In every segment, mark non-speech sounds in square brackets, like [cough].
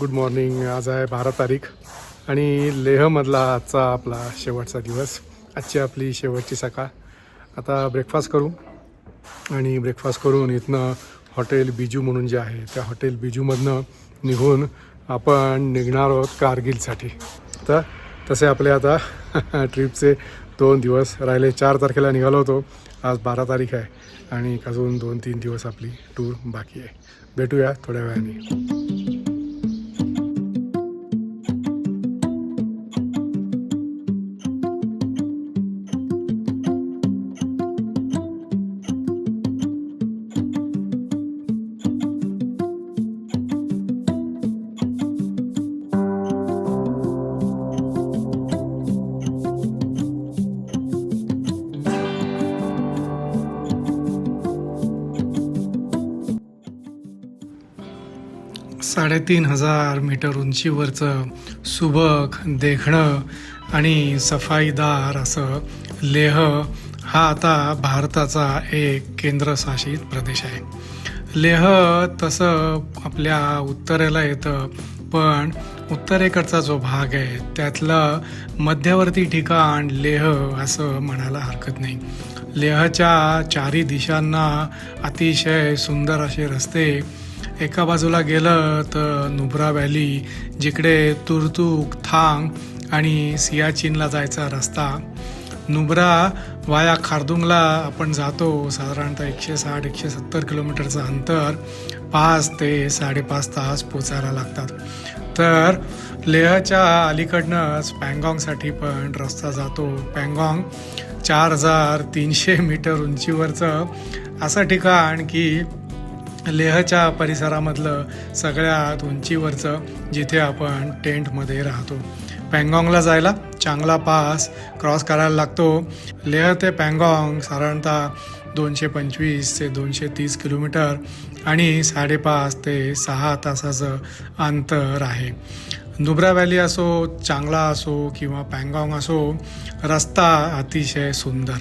Good morning आज आहे बारा तारीख. आणि लेहमधला आजचा आपला शेवटचा दिवस. आजची आपली शेवटची सकाळ. आता ब्रेकफास्ट करू. आणि ब्रेकफास्ट करून इथनं हॉटेल बिजू म्हणून जे आहे त्या हॉटेल बिजूमधनं निघून आपण निघणार आहोत कारगिलसाठी. तर तसे आपले आता [laughs] ट्रिपचे दोन दिवस राहिले. चार तारखेला निघालो होतो. आज बारा तारीख आहे. आणि अजून दोन तीन दिवस आपली टूर बाकी आहे. भेटूया थोड्या वेळाने. साडेतीन हजार मीटर उंचीवरचं सुबक देखणं आणि सफाईदार असं लेह हा आता भारताचा एक केंद्रशासित प्रदेश आहे. लेह तसं आपल्या उत्तरेला येतं पण उत्तरेकडचा जो भाग आहे त्यातलं मध्यवर्ती ठिकाण लेह असं म्हणायला हरकत नाही. लेहच्या चारी दिशांना अतिशय सुंदर असे रस्ते एका बाजूला गेलं तर नुब्रा व्हॅली जिकडे तुर्तुक थांग आणि सियाचीनला जायचा रस्ता. नुब्रा वाया खारदुंगला आपण जातो साधारणतः एकशे साठ एकशे सत्तर किलोमीटरचं अंतर. पाच ते साडेपाच तास पोचायला लागतात. तर लेहच्या अलीकडनंच पँगाँगसाठी पण रस्ता जातो. पँगाँग चार हजार तीनशे मीटर उंचीवरचं. असं ठिकाण की लेहच्या परिसरामधलं सगळ्यात उंचीवरचं जिथे आपण टेंटमध्ये राहतो. पँगॉंगला जायला चांगला पास क्रॉस करायला लागतो. लेह ते पँगॉंग साधारणतः दोनशे पंचवीस ते दोनशे तीस किलोमीटर आणि साडेपाच ते सहा तासाचं अंतर आहे. नुब्रा व्हॅली असो चांगला असो किंवा पँगॉंग असो रस्ता अतिशय सुंदर.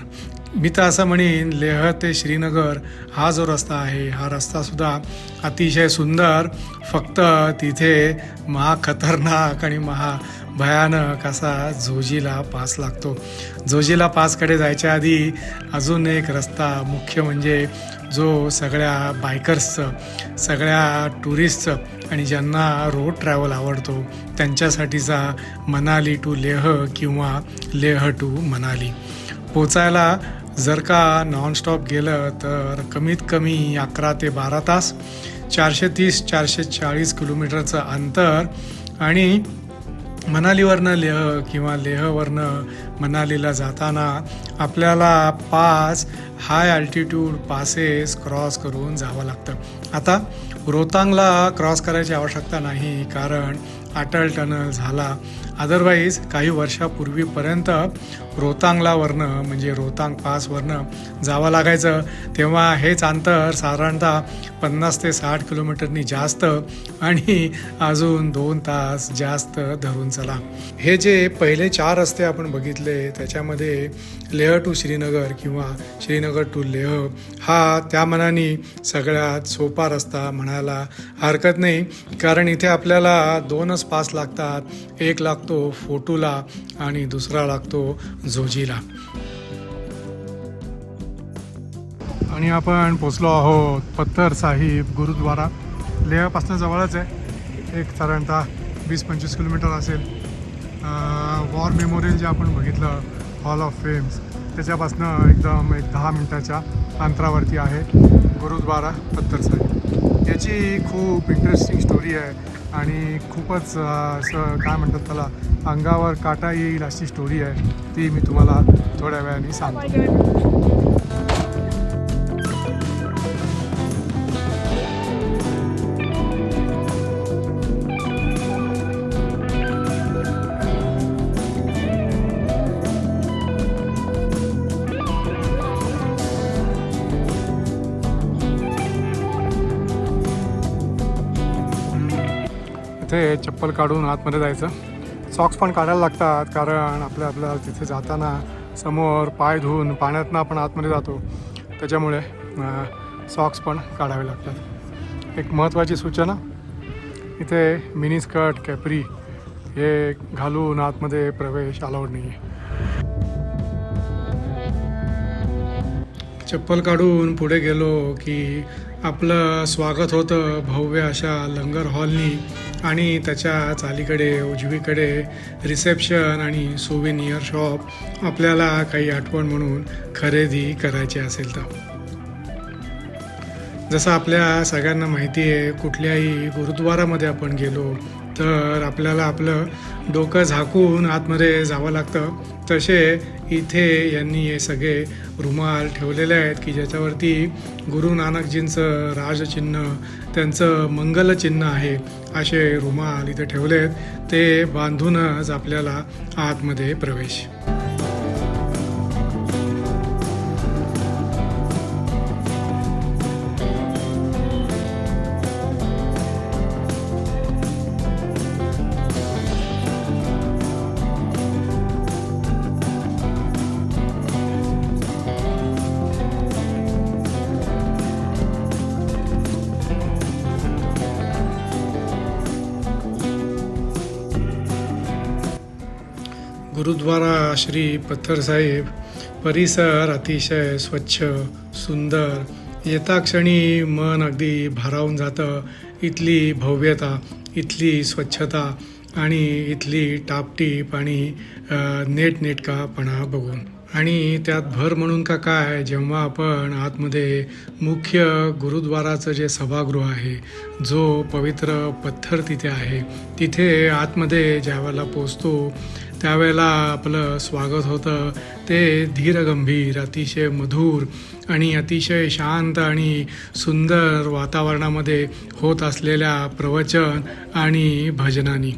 मी तर असं म्हणेन लेह ते श्रीनगर हा जो रस्ता आहे हा रस्तासुद्धा अतिशय सुंदर. फक्त तिथे महा खतरनाक आणि महा भयानक असा झोजीला पास लागतो. झोजीला पासकडे जायच्या आधी अजून एक रस्ता मुख्य म्हणजे जो सगळ्या बायकर्सचं सगळ्या टुरिस्टचं आणि ज्यांना रोड ट्रॅव्हल आवडतो त्यांच्यासाठीचा मनाली टू लेह किंवा लेह टू मनाली. पोचायला जर का नॉनस्टॉप गेलं तर कमीत कमी अकरा ते बारा तास चारशे तीस चारशे चाळीस किलोमीटरचं अंतर आणि मनालीवरनं लेह किंवा लेहवरनं मनालीला जाताना आपल्याला पाच हाय अल्टिट्यूड पासेस क्रॉस करून जावं लागतं. आता रोहतांगला क्रॉस करायची आवश्यकता नाही कारण अटल टनल झाला. अदरवाईज काही वर्षापूर्वीपर्यंत रोहतांगलावरनं म्हणजे रोहतांग पासवरनं जावं लागायचं. तेव्हा हेच अंतर साधारणतः पन्नास ते साठ किलोमीटरनी जास्त आणि अजून दोन तास जास्त धरून चला. हे जे पहिले चार रस्ते आपण बघितले त्याच्यामध्ये लेह टू श्रीनगर किंवा श्रीनगर टू लेह हा त्या मनाने सगळ्यात सोपा रस्ता म्हणायला हरकत नाही. कारण इथे आपल्याला दोनच पास लागतात. एक लागतो फोटूला आणि दुसरा लागतो झोजीला आणि आपण पोचलो आहोत पत्थर साहिब गुरुद्वारा. लेहपासनं जवळच आहे. एक साधारणतः वीस पंचवीस किलोमीटर असेल. वॉर मेमोरियल जे आपण बघितलं हॉल ऑफ फेम्स त्याच्यापासनं एकदम एक दहा मिनटाच्या अंतरावरती आहे गुरुद्वारा पत्थर साहिब. याची खूप इंटरेस्टिंग स्टोरी आहे. आणि खूपच असं काय म्हणतात त्याला अंगावर काटा येईल अशी स्टोरी आहे ती मी तुम्हाला थोड्या वेळाने सांगतो. Oh तिथे चप्पल काढून आतमध्ये जायचं. सॉक्स पण काढायला लागतात कारण आपल्या आपल्या तिथे जाताना समोर पाय धुवून पाण्यातनं आपण आतमध्ये जातो. त्याच्यामुळे सॉक्स पण काढावे लागतात. एक महत्त्वाची सूचना इथे मिनी स्कर्ट कॅपरी हे घालून आतमध्ये प्रवेश अलाउड नाही आहे चप्पल काढून पुढे गेलो की आपलं स्वागत होतं भव्य अशा लंगर हॉलनी आणि त्याच्या चालीकडे उजवीकडे रिसेप्शन आणि सुविनियर शॉप आपल्याला काही आठवण म्हणून खरेदी करायची असेल तर. जसं आपल्या सगळ्यांना माहिती आहे कुठल्याही गुरुद्वारामध्ये आपण गेलो तर आपल्याला आपलं डोकं झाकून आतमध्ये जावं लागतं. तसे इथे यांनी हे सगळे रुमाल ठेवलेले आहेत की ज्याच्यावरती गुरु नानकजींचं राजचिन्ह त्यांचं मंगलचिन्ह आहे असे रुमाल इथे ठेवले आहेत ते बांधूनच आपल्याला आतमध्ये प्रवेश. श्री पत्थर साहेब परिसर अतिशय स्वच्छ सुंदर. येताक्षणी मन अगदी भारावून जातं. इथली भव्यता इथली स्वच्छता आणि इथली टापटीप आणि नेटनेटकापणा बघून. आणि त्यात भर म्हणून का काय जेव्हा आपण आतमध्ये मुख्य गुरुद्वाराचं जे सभागृह आहे जो पवित्र पत्थर तिथे आहे तिथे आतमध्ये ज्यावेळेला पोचतो त्यावेळेला आपलं स्वागत होतं. ते धीरगंभीर अतिशय मधुर आणि अतिशय शांत आणि सुंदर वातावरणामध्ये होत असलेल्या प्रवचन आणि भजनानी.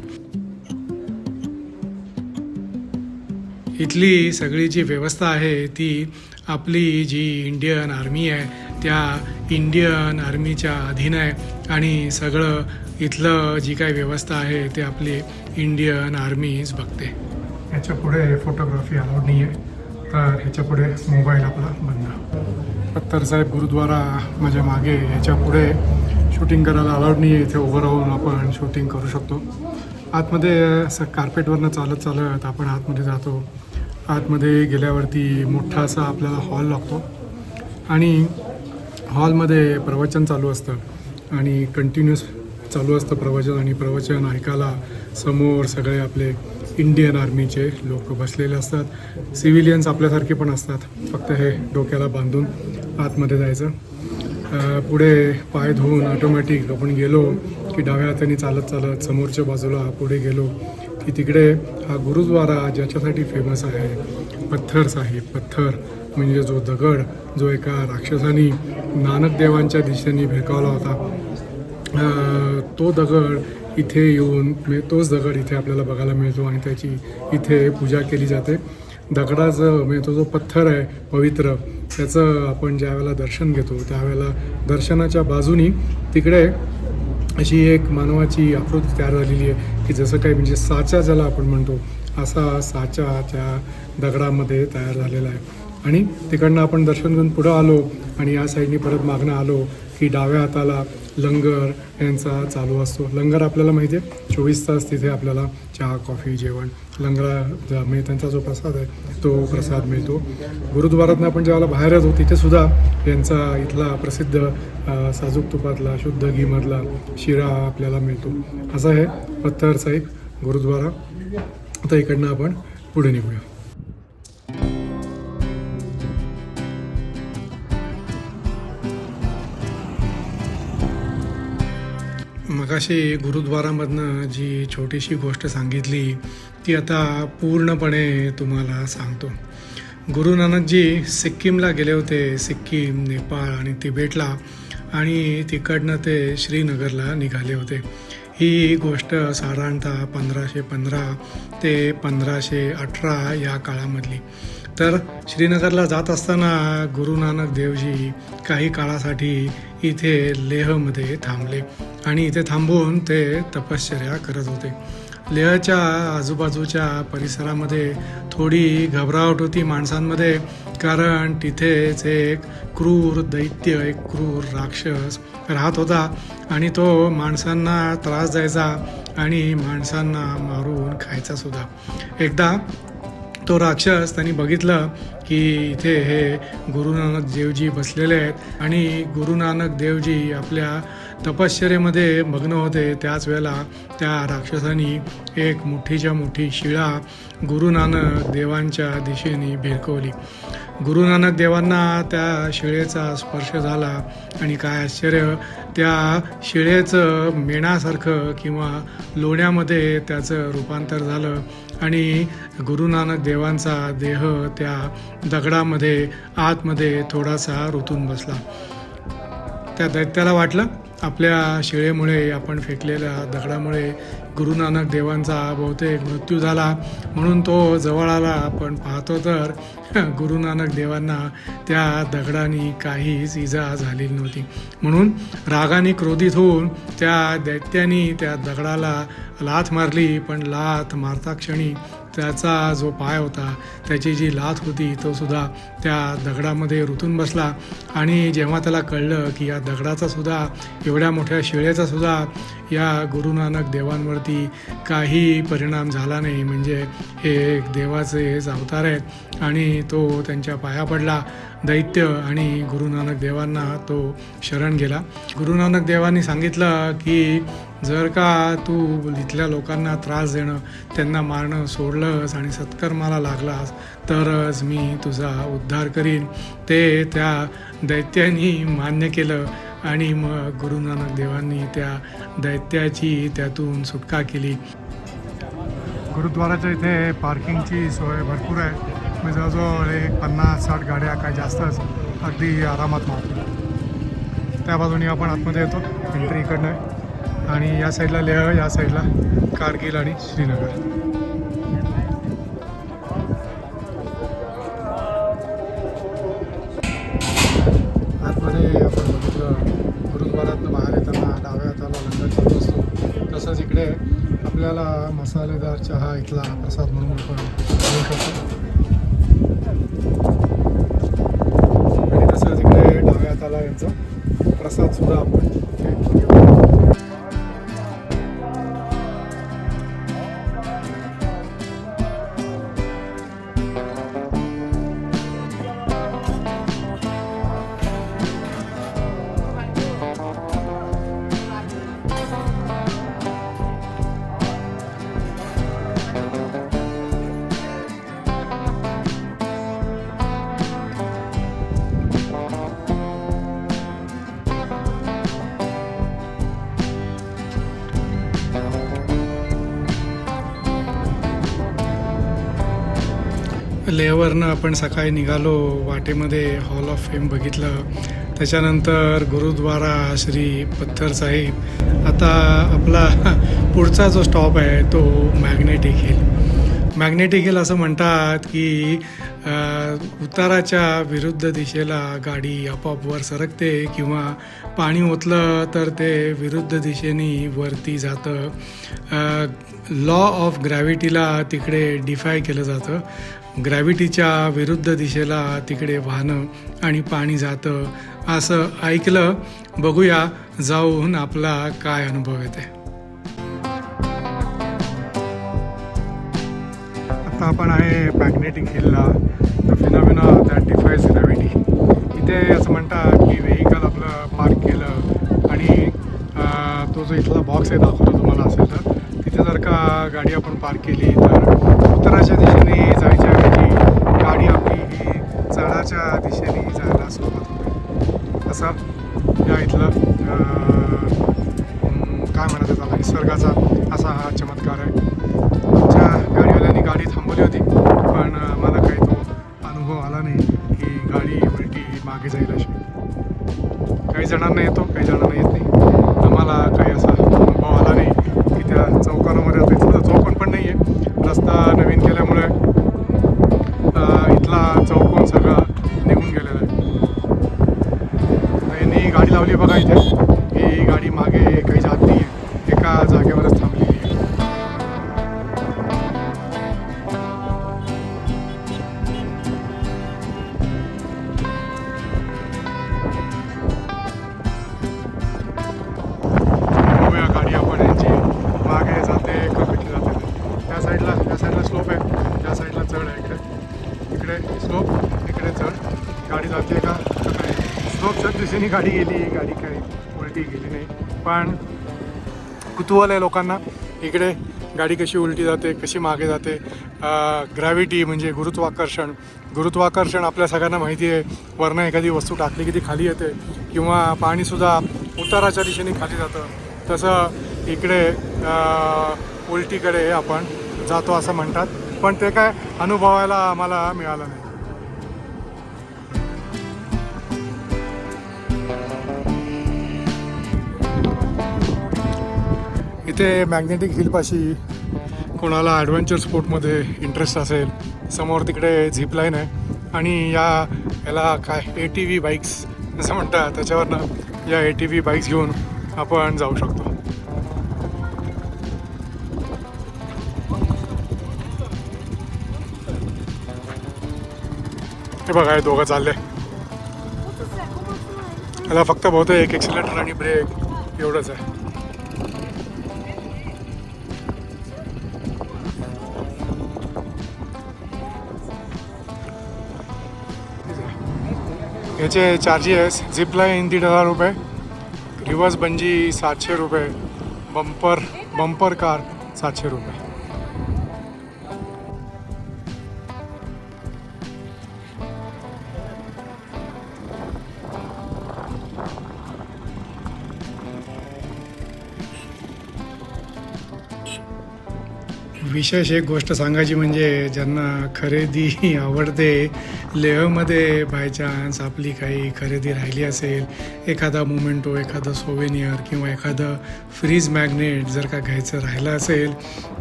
इथली सगळी जी व्यवस्था आहे ती आपली जी इंडियन आर्मी आहे त्या इंडियन आर्मीच्या अधीन आहे आणि सगळं इथलं जी काही व्यवस्था आहे ते आपली इंडियन आर्मीच बघते. ह्याच्या पुढे फोटोग्राफी अलाउड नाही आहे तर ह्याच्या पुढे मोबाईल आपला बंद. पत्तर साहेब गुरुद्वारा माझ्या मागे ह्याच्या पुढे शूटिंग करायला अलाउड नाही आहे इथे उभं राहून आपण शूटिंग करू शकतो. आतमध्ये असं कार्पेटवरनं चालत चालत आपण आतमध्ये जातो. आतमध्ये गेल्यावरती मोठा असा आपल्याला हॉल लागतो. आणि हॉलमध्ये प्रवचन चालू असतं. आणि कंटिन्युअस चालू असतं प्रवचन आणि प्रवचन ऐकायला समोर सगळे आपले इंडियन आर्मीचे लोक बसलेले असतात. सिव्हिलियन्स आपल्यासारखे पण असतात. फक्त हे डोक्याला बांधून आतमध्ये जायचं. पुढे पाय धुवून ऑटोमॅटिक आपण गेलो की डाव्या हाताने चालत चालत समोरच्या बाजूला पुढे गेलो की तिकडे हा गुरुद्वारा ज्याच्यासाठी फेमस आहे पत्थर साहेब पत्थर म्हणजे जो दगड जो एका राक्षसानी नानक देवांच्या दिशेने भेकावला होता. तो दगड इथे येऊन म्हणजे तोच दगड इथे आपल्याला बघायला मिळतो आणि त्याची इथे पूजा केली जाते. दगडाचं म्हणजे तो जो पत्थर आहे पवित्र त्याचं आपण ज्यावेळेला दर्शन घेतो त्यावेळेला दर्शनाच्या बाजूनी तिकडे अशी एक मानवाची आकृती तयार झालेली आहे की जसं काही म्हणजे साचा ज्याला आपण म्हणतो असा साचा त्या दगडामध्ये तयार झालेला आहे. आणि तिकडनं आपण दर्शन घेऊन पुढं आलो आणि या साईडनी परत मागणं आलो की डाव्या हाताला लंगर यांचा चालू असतो. लंगर आपल्याला माहिती आहे चोवीस तास तिथे आपल्याला चहा कॉफी जेवण लंगरा म्हणजे त्यांचा जो प्रसाद आहे तो प्रसाद मिळतो. गुरुद्वारातनं आपण ज्यावेळेला बाहेर येतो तिथेसुद्धा यांचा इथला प्रसिद्ध साजूक तुपातला शुद्ध घीमधला शिरा आपल्याला मिळतो. असा आहे पत्थर साहिब गुरुद्वारा. आता इकडनं आपण पुढे निघूया. मगाशी गुरुद्वारामधनं जी छोटीशी गोष्ट सांगितली ती आता पूर्णपणे तुम्हाला सांगतो. गुरु नानकजी सिक्कीमला गेले होते सिक्कीम नेपाळ आणि तिबेटला आणि तिकडनं ते श्रीनगरला निघाले होते. ही गोष्ट साधारणतः पंधराशे पंधरा ते पंधराशे अठरा या काळामधली. तर श्रीनगरला जात असताना गुरु नानक देवजी काही काळासाठी इथे लेहमध्ये थांबले आणि इथे थांबून ते तपश्चर्या करत होते. लेहच्या आजूबाजूच्या परिसरामध्ये थोडी घबरावट होती माणसांमध्ये कारण तिथेच एक क्रूर दैत्य एक क्रूर राक्षस राहत होता आणि तो माणसांना त्रास द्यायचा आणि माणसांना मारून खायचा सुद्धा. एकदा तो राक्षस त्यांनी बघितलं की इथे हे गुरु नानक देवजी बसलेले आहेत. आणि गुरु नानक देवजी आपल्या तपश्चर्येमध्ये मग्न होते. त्याच वेळेला त्या राक्षसानी एक मोठीच्या मोठी शिळा गुरु नानक देवांच्या दिशेने भिरकवली. गुरु नानक देवांना त्या शिळेचा स्पर्श झाला आणि काय आश्चर्य त्या शिळेचं मेणासारखं किंवा लोण्यामध्ये त्याचं रूपांतर झालं आणि गुरु नानक देवांचा देह त्या दगडामध्ये आतमध्ये थोडासा रुतून बसला. त्या दैत्याला वाटलं आपल्या शिळेमुळे आपण फेकलेल्या दगडामुळे गुरु नानक देवांचा बहुतेक मृत्यू झाला. म्हणून तो जवळ आला आपण पाहतो तर [coughs] गुरु नानक देवांना त्या दगडाने काहीच इजा झालेली नव्हती. म्हणून रागाने क्रोधित होऊन त्या दैत्याने त्या दगडाला लाथ मारली पण लाथ मारता क्षणी त्याचा जो पाय होता त्याची जी लाथ होती तो सुद्धा त्या दगडामध्ये रुतून बसला. आणि जेव्हा त्याला कळलं की या दगडाचा सुद्धा एवढ्या मोठ्या शिळेचा सुद्धा या गुरु नानक देवांवरती काही परिणाम झाला नाही म्हणजे हे एक देवाचे हेच अवतार आहेत. आणि तो त्यांच्या पाया पडला. दैत्य आणि गुरु नानक देवांना तो शरण गेला. गुरु नानक देवांनी सांगितलं की जर का तू इथल्या लोकांना त्रास देणं त्यांना मारणं सोडलंस आणि सत्कर्माला लागलास तरच मी तुझा उद्धार करीन. ते त्या दैत्यानी मान्य केलं आणि मग गुरु नानक देवांनी त्या दैत्याची त्यातून सुटका केली. गुरुद्वाराच्या इथे पार्किंगची सोय भरपूर आहे. मी जवळजवळ एक पन्नास साठ गाड्या काय जास्तच अगदी आरामात मारतो त्या बाजूने आपण आतमध्ये येतो एंट्री इकडनं. आणि या साईडला लेह या साईडला कारगिल आणि श्रीनगर. आतमध्ये आपण बाहेर येताना असतो. तसंच इकडे आपल्याला मसालेदार चहा इथला प्रसाद म्हणून आपण करतो. लेहवरनं आपण सकाळी निघालो वाटेमध्ये हॉल ऑफ फेम बघितलं. त्याच्यानंतर गुरुद्वारा श्री पत्थर साहेब. आता आपला [laughs] पुढचा जो स्टॉप आहे तो मॅग्नेटिक हिल मॅग्नेटिक हिल असं म्हणतात की उताराच्या विरुद्ध दिशेला गाडी आपोआप वर सरकते किंवा पाणी ओतलं तर ते विरुद्ध दिशेने वरती जातं. लॉ ऑफ ग्रॅव्हिटीला तिकडे डिफाय केलं जातं. ग्रॅव्हिटीच्या विरुद्ध दिशेला तिकडे वाहनं आणि पाणी जातं असं ऐकलं बघूया जाऊन आपला काय अनुभव येते. आता आपण आहे मॅग्नेटिक हिलला फिनॉमिना दॅट डिफाईज ग्रॅव्हिटी इथे असं म्हणतात की व्हेकल आपलं पार्क केलं आणि तो जो इथला बॉक्स आहे दाखवतो तुम्हाला असेल तर तिथे जर का गाडी आपण पार्क केली तर उत्तराच्या दिशेने जायच्या शहराच्या दिशेने जायला सुरुवात होते. असा या इथलं काय म्हणतात त्याला निसर्गाचा असा हा चमत्कार आहे. दिशेने गाडी गेली गाडी काही उलटी गेली नाही. पण कुतूहल आहे लोकांना. इकडे गाडी कशी उलटी जाते कशी मागे जाते. ग्रॅव्हिटी म्हणजे गुरुत्वाकर्षण. गुरुत्वाकर्षण आपल्या सगळ्यांना माहिती आहे. वरनं एखादी वस्तू टाकली की ती खाली येते. किंवा पाणीसुद्धा उताराच्या दिशेने खाली जातं. तसं इकडे उलटीकडे आपण जातो असं म्हणतात. पण ते काय अनुभवायला आम्हाला मिळालं नाही. इथे मॅग्नेटिक हिलपाशी कोणाला ॲडव्हेंचर स्पोर्टमध्ये इंटरेस्ट असेल समोर तिकडे झिप लाईन आहे. आणि या याला काय ए टी व्ही बाईक्स असं म्हणतात. त्याच्यावरनं या ए टी व्ही बाईक्स घेऊन आपण जाऊ शकतो. हे बघा हे दोघं चालले. याला फक्त बहुतेक एक एक्सिलेटर आणि ब्रेक एवढंच आहे. याचे चार्जेस झिपलाईन दीड हजार रुपये. रिवर्स बंजी सातशे रुपये. बंपर बंपर कार सातशे रुपये. विशेष एक गोष्ट सांगायची म्हणजे ज्यांना खरेदी आवडते लेहमध्ये बाय चान्स आपली काही खरेदी राहिली असेल एखादा मोमेंटो एखादं सोवेनियर किंवा एखादं फ्रीज मॅग्नेट जर का घ्यायचं राहिलं असेल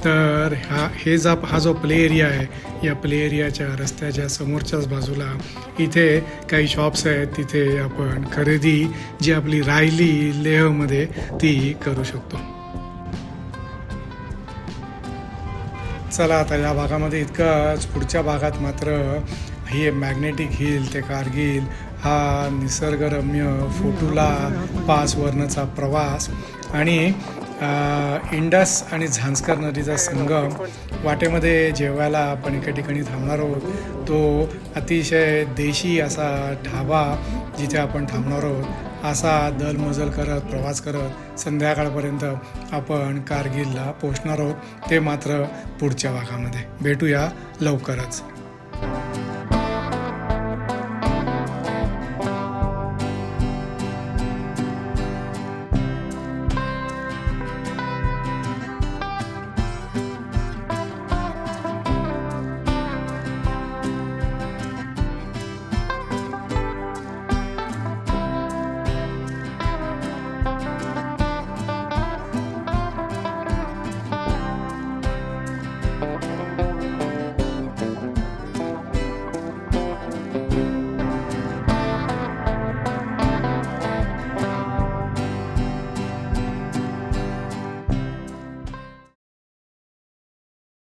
तर हा हे जा हा जो प्ले एरिया आहे या प्ले एरियाच्या रस्त्याच्या समोरच्याच बाजूला इथे काही शॉप्स आहेत तिथे आपण खरेदी जी आपली राहिली लेहमध्ये ती करू शकतो. चला आता या भागामध्ये इतकंच. पुढच्या भागात मात्र ही मॅग्नेटिक हिल ते कारगिल हा निसर्गरम्य फोटूला पास प्रवास आणि इंडस आणि झांस्कर नदीचा संगम. वाटेमध्ये जेवायला आपण एका ठिकाणी थांबणार आहोत. तो अतिशय देशी असा ढाबा जिथे आपण थांबणार आहोत. असा दलमजल करत प्रवास करत संध्याकाळपर्यंत आपण कारगिलला पोचणार आहोत. ते मात्र पुढच्या भागामध्ये. भेटूया लवकरच.